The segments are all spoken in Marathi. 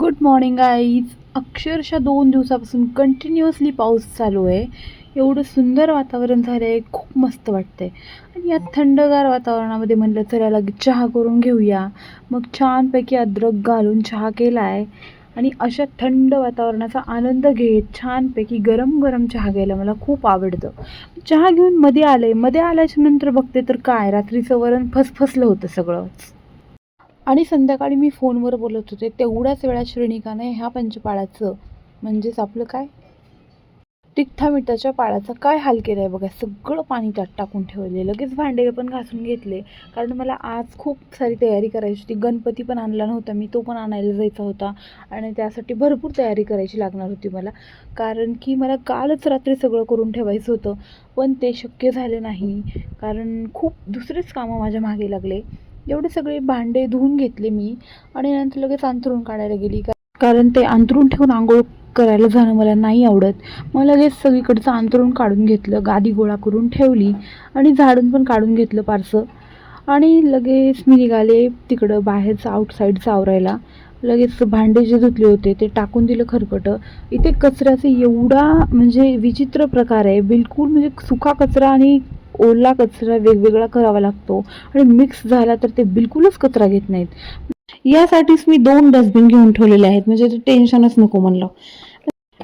गुड मॉर्निंग आईज अक्षरशः दोन दिवसापासून कंटिन्युअसली पाऊस चालू आहे. एवढं सुंदर वातावरण झालं आहे खूप मस्त वाटतं आहे आणि या थंडगार वातावरणामध्ये म्हणलं चला लगेच चहा करून घेऊया. मग छानपैकी अद्रक घालून चहा केला आहे आणि अशा थंड वातावरणाचा आनंद घेत छानपैकी गरम गरम चहा घ्यायला मला खूप आवडतं. चहा घेऊन मध्ये आलं आहे मध्ये आल्याच्यानंतर बघते तर काय? रात्रीचं वरण फसफसलं होतं सगळंच. आणि संध्याकाळी मी फोनवर बोलत होते. तेवढ्याच वेळा श्रेणिकाने ह्या पंचपाळाचं म्हणजेच आपलं काय? तिखटा मिठाच्या पाळाचा काय हाल केला आहे बघा? सगळं पाणी त्यात टाकून ठेवले लगेच भांडे पण घासून घेतले. कारण मला आज खूप सारी तयारी करायची होती. गणपती पण आणला नव्हता मी तो पण आणायला जायचा होता. आणि त्यासाठी भरपूर तयारी करायची लागणार होती मला. कारण की मला कालच रात्री सगळं करून ठेवायचं होतं. पण ते शक्य झालं नाही. कारण खूप दुसरेच कामं माझ्या मागे लागले. एवढे सगळे भांडे धुवून घेतले मी आणि नंतर लगेच अंथरून काढायला गेली. कारण ते अंथरून ठेवून आंघोळ करायला जाणं मला नाही आवडत. मग लगेच सगळीकडचं अंथरूण काढून घेतलं गादी गोळा करून ठेवली आणि झाडून पण काढून घेतलं पारसं आणि लगेच मी निघाले तिकडं बाहेरचं आउटसाईडचं आवरायला. लगेच भांडे जे धुतले होते ते टाकून दिलं खरकटं. इथे कचऱ्याचा एवढा म्हणजे विचित्र प्रकार आहे. बिलकुल म्हणजे सुका कचरा आणि ओला कचरा वेगवेगळा करावा लागतो आणि मिक्स झाला तर ते बिलकुलच कचरा घेत नाहीत. यासाठीच मी दोन डस्टबिन घेऊन ठेवलेले आहेत. म्हणजे ते टेन्शनच नको म्हणलं.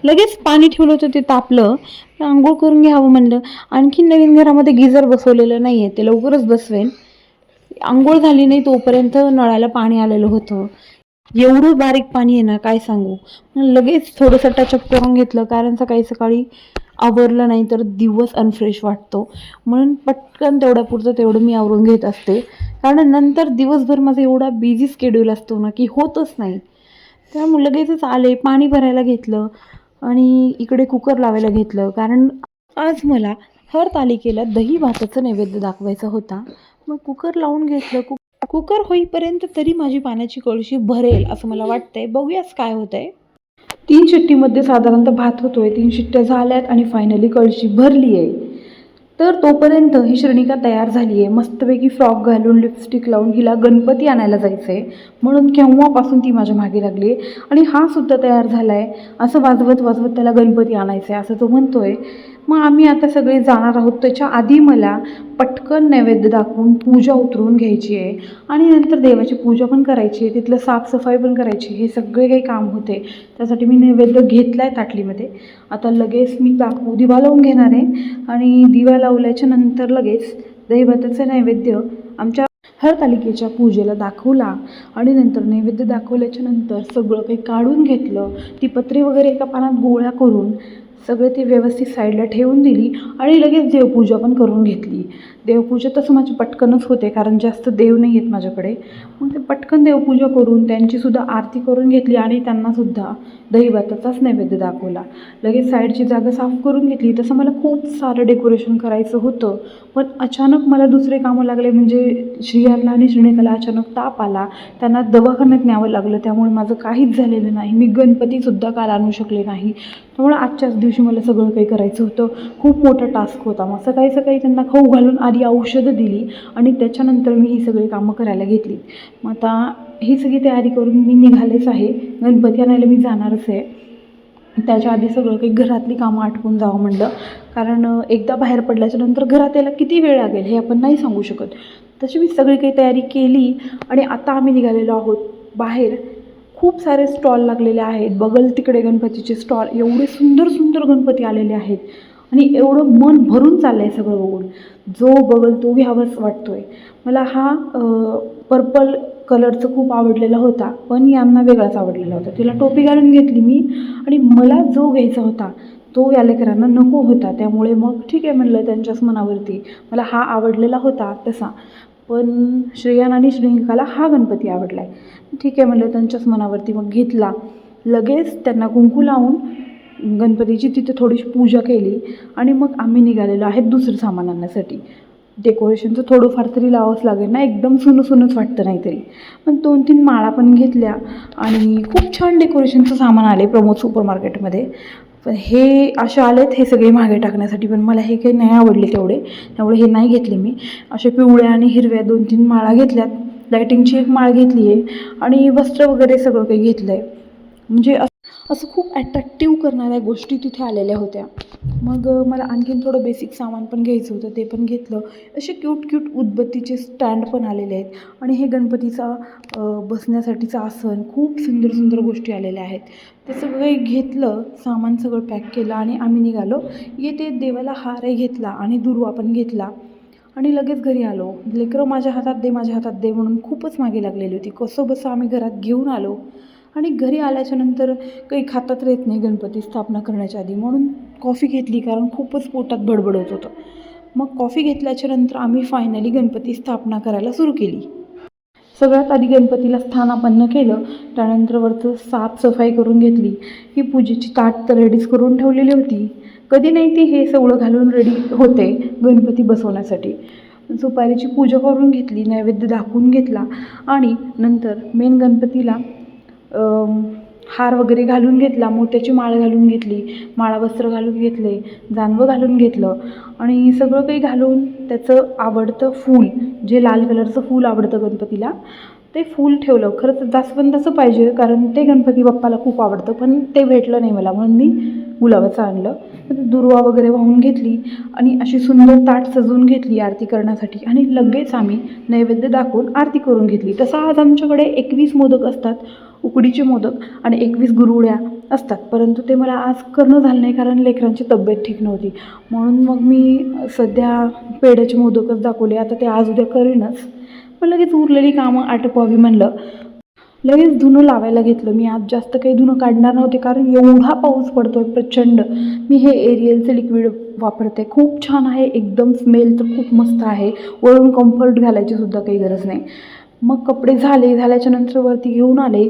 लगेच पाणी ठेवलं होतं ते तापलं. आंघोळ करून घ्यावं म्हणलं. आणखी नवीन घरामध्ये गिझर बसवलेलं नाही आहे ते लवकरच बसवेन. आंघोळ झाली नाही तोपर्यंत नळाला पाणी आलेलं होतं. एवढं बारीक पाणी आहे ना काय सांगू? लगेच थोडंसं टचअप करून घेतलं. कारण सकाळी सकाळी आवरलं नाही तर दिवस अनफ्रेश वाटतो. म्हणून पटकन तेवढ्यापुरतं तेवढं मी आवरून घेत असते. कारण नंतर दिवसभर माझा एवढा बिझी स्केड्यूल असतो ना की होतच नाही. त्यामुळे लगेचच आले पाणी भरायला घेतलं आणि इकडे कुकर लावायला घेतलं. कारण आज मला हर तालिकेला दही भाताचं नैवेद्य दाखवायचा होता. मग कुकर लावून घेतलं. कु कुकर होईपर्यंत तरी माझी पाण्याची कळशी भरेल असं मला वाटतंय. बघूयाच काय होतंय. तीन शिट्टीमध्ये साधारणतः भात होतोय तीन शिट्ट्या झाल्यात आणि फायनली कळशी भरली आहे तर तोपर्यंत ही श्रेणिका तयार झाली आहे मस्तपैकी फ्रॉक घालून लिपस्टिक लावून हिला गणपती आणायला जायचं आहे म्हणून केव्हापासून ती माझ्या मागे लागली आहे आणि हा सुद्धा तयार झाला आहे असं वाजवत वाजवत त्याला गणपती आणायचं आहे असं तो म्हणतोय. मग आम्ही आता सगळे जाणार आहोत. त्याच्या आधी मला पटकन नैवेद्य दाखवून पूजा उतरवून घ्यायची आहे. आणि नंतर देवाची पूजा पण करायची आहे. तिथलं साफसफाई पण करायची हे सगळे काही काम होते. त्यासाठी मी नैवेद्य घेतला आहे ताटलीमध्ये. आता लगेच मी दाखवू दिवा लावून घेणार आहे. आणि दिवा लावल्याच्या नंतर लगेच दहीभाताचं नैवेद्य आमच्या हर तालिकेच्या पूजेला दाखवला. आणि नंतर नैवेद्य दाखवल्याच्या नंतर सगळं काही काढून घेतलं. ती पत्री वगैरे एका पानात गोळ्या करून सगळे ती व्यवस्थित साईडला ठेवून दिली आणि लगेच देवपूजा पण करून घेतली. देवपूजा तसं माझी पटकनच होते कारण जास्त देव नाही आहेत माझ्याकडे. मग ते पटकन देवपूजा करून त्यांचीसुद्धा आरती करून घेतली आणि त्यांनासुद्धा दहीभाताचाच नैवेद्य दाखवला. लगेच साईडची जागा साफ करून घेतली. तसं मला खूप सारं डेकोरेशन करायचं होतं पण अचानक मला दुसरे कामं लागले म्हणजे श्रियाला आणि श्रीनेकाला अचानक ताप आला. त्यांना दवाखान्यात न्यावं लागलं त्यामुळे माझं काहीच झालेलं नाही. मी गणपतीसुद्धा काल आणू शकले नाही. त्यामुळे आजच्याच दिवशी मला सगळं काही करायचं होतं. खूप मोठा टास्क होता. मग सकाळी सकाळी त्यांना खाऊ घालून आधी औषधं दिली आणि त्याच्यानंतर मी ही सगळी कामं करायला घेतली. मग आता ही सगळी तयारी करून मी निघालेच आहे. गणपती आणायला मी जाणारच आहे. त्याच्या आधी सगळं काही घरातली कामं आटपून जावं म्हणलं. कारण एकदा बाहेर पडल्याच्या नंतर घरात यायला किती वेळ लागेल हे आपण नाही सांगू शकत. तशी मी सगळी काही तयारी केली आणि आता आम्ही निघालेलो आहोत बाहेर. खूप सारे स्टॉल लागलेले आहेत. बगल तिकडे गणपतीचे स्टॉल. एवढे सुंदर सुंदर गणपती आलेले आहेत. आणि एवढं मन भरून चाललं आहे सगळं बघून. जो बगल तो घ्यावाच आहे मला हा पर्पल कलरचं खूप आवडलेला होता पण यांना वेगळाच आवडलेला होता. तिला टोपी घालून घेतली मी. आणि मला जो घ्यायचा होता तो या लेकरांना नको होता. त्यामुळे मग ठीक आहे म्हणलं त्यांच्याच मनावरती. मला हा आवडलेला होता तसा. पण श्रेयान आणि श्रेयंकाला हा गणपती आवडला आहे ठीक आहे म्हणलं त्यांच्याच मनावरती मग घेतला. लगेच त्यांना कुंकू लावून गणपतीची तिथे थोडीशी पूजा केली आणि मग आम्ही निघालेलो आहेत दुसरं सामान आणण्यासाठी. डेकोरेशनचं थोडंफार तरी लावावंच लागेल ना एकदम सुनं सुनंच वाटतं नाहीतरी. पण दोन तीन माळा पण घेतल्या आणि खूप छान डेकोरेशनचं सामान आले प्रमोद सुपर मार्केटमध्ये पण हे असे आलेत हे सगळे मागे टाकण्यासाठी पण मला हे काही नाही आवडले तेवढे. त्यामुळे हे नाही घेतले मी. असे पिवळ्या आणि हिरव्या दोन तीन माळा घेतल्यात. लायटिंगची एक माळ घेतली आहे आणि वस्त्र वगैरे सगळं काही घेतलं आहे म्हणजे असं खूप ॲट्रॅक्टिव्ह करणाऱ्या गोष्टी तिथे आलेल्या होत्या. मग मला आणखीन थोडं बेसिक सामान पण घ्यायचं होतं ते पण घेतलं. असे क्यूट क्यूट उदबत्तीचे स्टँड पण आलेले आहेत. आणि हे गणपतीचा बसण्यासाठीचं आसन खूप सुंदर सुंदर गोष्टी आलेल्या आहेत. ते सगळं घेतलं सामान सगळं पॅक केलं आणि आम्ही निघालो. येते देवाला हारही घेतला आणि दुर्वा पण घेतला. आणि लगेच घरी आलो. लेकरं माझ्या हातात दे माझ्या हातात दे म्हणून खूपच मागे लागलेली होती. कसं बसं आम्ही घरात घेऊन आलो. आणि घरी आल्याच्यानंतर काही खातात येत नाही गणपती स्थापना करण्याच्या आधी. म्हणून कॉफी घेतली कारण खूपच पोटात बडबड होत होतं. मग कॉफी घेतल्याच्या नंतर आम्ही फायनली गणपती स्थापना करायला सुरू केली. सगळ्यात आधी गणपतीला स्थानापन्न केलं त्यानंतर वरचं साफसफाई करून घेतली. ही पूजेची ताट तर रेडीच करून ठेवलेली होती. कधी नाही ती हे सगळं घालून रेडी होते गणपती बसवण्यासाठी. सुपारीची पूजा करून घेतली नैवेद्य दाखवून घेतला आणि नंतर मेन गणपतीला हार वगैरे घालून घेतला मोत्याची माळ घालून घेतली माळा वस्त्र घालून घेतले जानवं घालून घेतलं. आणि सगळं काही घालून त्याचं आवडतं फूल जे लाल कलरचं फूल आवडतं गणपतीला ते फूल ठेवलं. खरंच जास्वंदाचं पाहिजे कारण ते गणपती बाप्पाला खूप आवडतं पण ते भेटलं नाही मला. म्हणून मी गुलाबाचं आणलं. तर दुर्वा वगैरे वाहून घेतली आणि अशी सुंदर ताट सजवून घेतली आरती करण्यासाठी. आणि लगेच आम्ही नैवेद्य दाखवून आरती करून घेतली. तसं आज आमच्याकडे एकवीस मोदक असतात उकडीचे मोदक आणि एकवीस गुरुळ्या असतात. परंतु ते मला आज करणं झालं नाही कारण लेकरांची तब्येत ठीक नव्हती. म्हणून मग मी सध्या पेढ्याचे मोदकच दाखवले. आता ते आज उद्या करेनच. पण लगेच उरलेली कामं आटोपावी म्हणलं. लगेच धुणं लावायला घेतलं. मी आज जास्त काही धुणं काढणार नव्हते कारण एवढा पाऊस पडतो आहे प्रचंड. मी हे एरियलचं लिक्विड वापरते. खूप छान आहे एकदम स्मेल तर खूप मस्त आहे. वरून कम्फर्ट घालायची सुद्धा काही गरज नाही. मग कपडे झाले झाल्याच्यानंतर वरती घेऊन आले.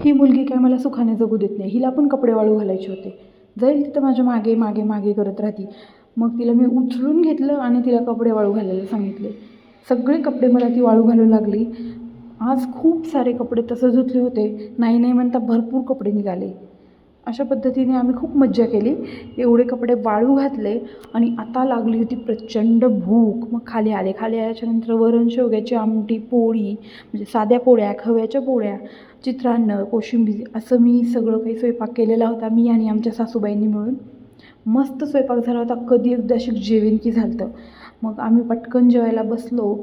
ही मुलगी काय मला सुखाने जगू देत नाही. हिला पण कपडे वाळू घालायचे होते. जाईल तिथं माझ्या मागे मागे मागे करत राहती. मग तिला मी उचलून घेतलं आणि तिला कपडे वाळू घालायला सांगितले. सगळे कपडे मला ती वाळू घालू लागली. आज खूप सारे कपडे तसं धुतले होते. नाही नाही म्हणता भरपूर कपडे निघाले. अशा पद्धतीने आम्ही खूप मज्जा केली. एवढे कपडे वाळू घातले आणि आता लागली होती प्रचंड भूक. मग खाली आले खाली आल्याच्यानंतर वरण शेवग्याची आमटी पोळी म्हणजे साध्या पोळ्या खव्याच्या पोळ्या चित्रान्न कोशिंबीर असं मी सगळं काही स्वयंपाक केलेला होता मी आणि आमच्या सासूबाईंनी मिळून. मस्त स्वयंपाक झाला होता. कधी एकदा शिक जेवण की झालं मग आम्ही पटकन जेवायला बसलो.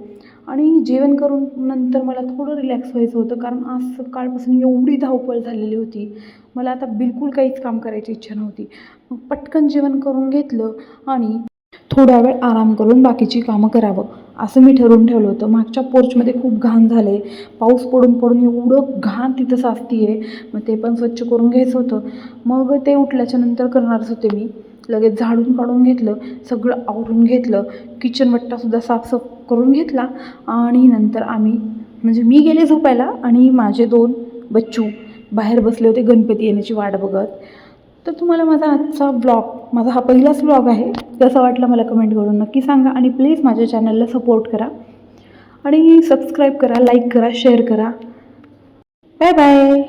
आणि जेवण करून नंतर मला थोडं रिलॅक्स व्हायचं होतं कारण आज सकाळपासून एवढी धावपळ झालेली होती. मला आता बिलकुल काहीच काम करायची इच्छा नव्हती. मग पटकन जेवण करून घेतलं आणि थोडा वेळ आराम करून बाकीची कामं करावं असं मी ठरवून ठेवलं होतं. मागच्या पोर्चमध्ये खूप घाण झालं आहे पाऊस पडून पडून एवढं घाण तिथं साचती आहे मग ते पण स्वच्छ करून घ्यायचं होतं. मग ते उठल्याच्या नंतर करणारच होते मी. लगेच झाडून काढून घेतलं सगळं आवरून घेतलं. किचन वट्टासुद्धा साफसाफ करून घेतला आणि नंतर आम्ही म्हणजे मी गेले झोपायला आणि माझे दोन बच्चू बाहेर बसले होते गणपती येण्याची वाट बघत. तर तुम्हाला माझा आजचा ब्लॉग माझा हा पहिलाच ब्लॉग आहे. कसा वाटला मला कमेंट करून नक्की सांगा आणि प्लीज माझ्या चॅनलला सपोर्ट करा. आणि सबस्क्राईब करा लाईक करा शेअर करा. Bye bye